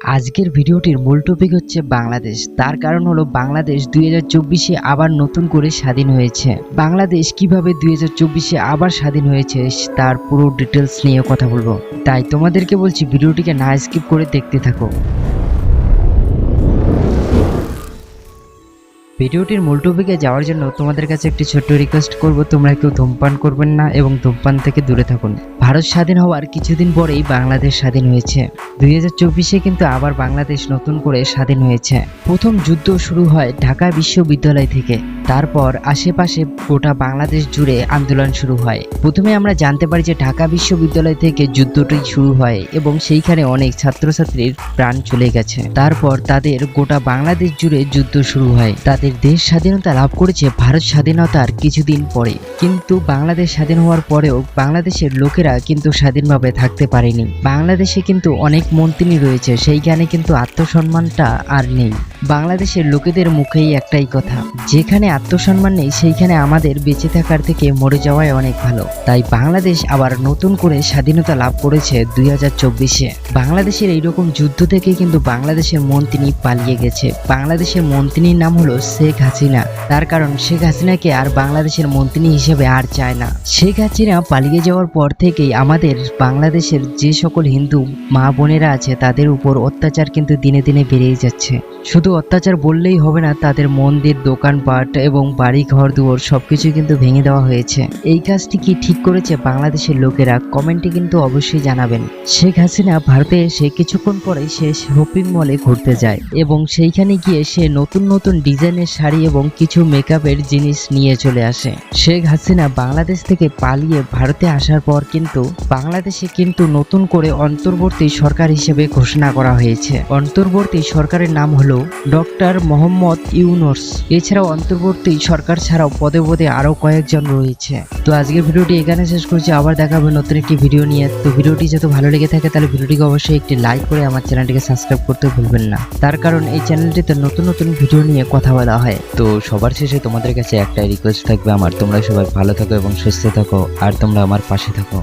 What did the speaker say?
আজকের ভিডিওটির মূল টপিক হচ্ছে বাংলাদেশ। তার কারণ হলো বাংলাদেশ দুই হাজার চব্বিশে আবার নতুন করে স্বাধীন হয়েছে। বাংলাদেশ কীভাবে দুই হাজার চব্বিশে আবার স্বাধীন হয়েছে, তার পুরো ডিটেলস নিয়ে কথা বলব। তাই তোমাদেরকে বলছি ভিডিওটিকে না স্কিপ করে দেখতে থাকো। ভিডিওটির মূল টপিকে যাওয়ার জন্য তোমাদের কাছে একটি ছোট্ট রিকোয়েস্ট করব, তোমরা কেউ ধূমপান করবেন না এবং ধূমপান থেকে দূরে থাকুন। ভারত স্বাধীন হওয়ার কিছুদিন পরেই বাংলাদেশ স্বাধীন হয়েছে। দুই হাজার চব্বিশে কিন্তু আবার বাংলাদেশ নতুন করে স্বাধীন হয়েছে। প্রথম যুদ্ধ শুরু হয় ঢাকা বিশ্ববিদ্যালয় থেকে। তারপর আশেপাশে গোটা বাংলাদেশ জুড়ে আন্দোলন শুরু হয়। প্রথমে আমরা জানতে পারি যে ঢাকা বিশ্ববিদ্যালয় থেকে যুদ্ধটি শুরু হয় এবং সেইখানে অনেক ছাত্রছাত্রীর প্রাণ চলে গেছে। তারপর তাদের গোটা বাংলাদেশ জুড়ে যুদ্ধ শুরু হয়। তাদের দেশ স্বাধীনতা লাভ করেছে ভারত স্বাধীনতার কিছুদিন পরে। কিন্তু বাংলাদেশ স্বাধীন হওয়ার পরেও বাংলাদেশের লোকেরা কিন্তু স্বাধীনভাবে থাকতে পারেনি। বাংলাদেশে কিন্তু অনেক মন্ত্রী রয়েছে, সেইখানে কিন্তু আত্মসম্মানটা আর নেই। বাংলাদেশের লোকেদের মুখেই একটাই কথা, যেখানে আত্মসম্মান নেই, সেইখানে আমাদের বেঁচে থাকার থেকে মরে যাওয়াই অনেক ভালো। তাই বাংলাদেশ আবার নতুন করে স্বাধীনতা লাভ করেছে দুই হাজার চব্বিশে। বাংলাদেশের এইরকম যুদ্ধ থেকে কিন্তু বাংলাদেশের মন্ত্রী পালিয়ে গেছে। বাংলাদেশের মন্ত্রীর নাম হলো শেখ হাসিনা। তার কারণ শেখ হাসিনাকে আর বাংলাদেশের মন্ত্রী হিসেবে আর চায় না। শেখ হাসিনা পালিয়ে যাওয়ার পর থেকেই আমাদের বাংলাদেশের যে সকল হিন্দু মা বোনেরা আছে, তাদের উপর অত্যাচার কিন্তু দিনে দিনে বেড়েই যাচ্ছে। শুধু অত্যাচার বললেই হবে না, তাদের মন্দির, দোকানপাট এবং বাড়ি ঘর দুয়ার সবকিছু কিন্তু ভেঙে দেওয়া হয়েছে। এই কাজটি কি ঠিক করেছে বাংলাদেশের লোকেরা? কমেন্টে কিন্তু অবশ্যই জানাবেন। শেখ হাসিনা ভারতে এসে কিছুক্ষণ পরে সে শপিং মলে ঘুরতে যায় এবং সেইখানে গিয়ে সে নতুন নতুন ডিজাইনের শাড়ি এবং কিছু মেকআপের জিনিস নিয়ে চলে আসে। শেখ হাসিনা বাংলাদেশ থেকে পালিয়ে ভারতে আসার পর কিন্তু বাংলাদেশে কিন্তু নতুন করে অন্তর্বর্তী সরকার হিসেবে ঘোষণা করা হয়েছে। অন্তর্বর্তী সরকারের নাম হলো ডক্টর মোহাম্মদ ইউনুস। এছাড়াও অন্তর্বর্তী সরকার ছাড়াও পদে পদে আরও কয়েকজন রয়েছে। তো আজকের ভিডিওটি এখানে শেষ করছি। আবার দেখা হবে নতুন একটি ভিডিও নিয়ে। তো ভিডিওটি যত ভালো লেগে থাকে তাহলে ভিডিওটিকে অবশ্যই একটি লাইক করে আমার চ্যানেলটিকে সাবস্ক্রাইব করতে ভুলবেন না। তার কারণ এই চ্যানেলটিতে নতুন নতুন ভিডিও নিয়ে কথা বলা হয়। তো সবার শেষে তোমাদের কাছে একটাই রিকোয়েস্ট থাকবে। আমার তোমরা সবাই ভালো থাকো এবং সুস্থ থাকো। আর তোমরা আমার পাশে থাকো।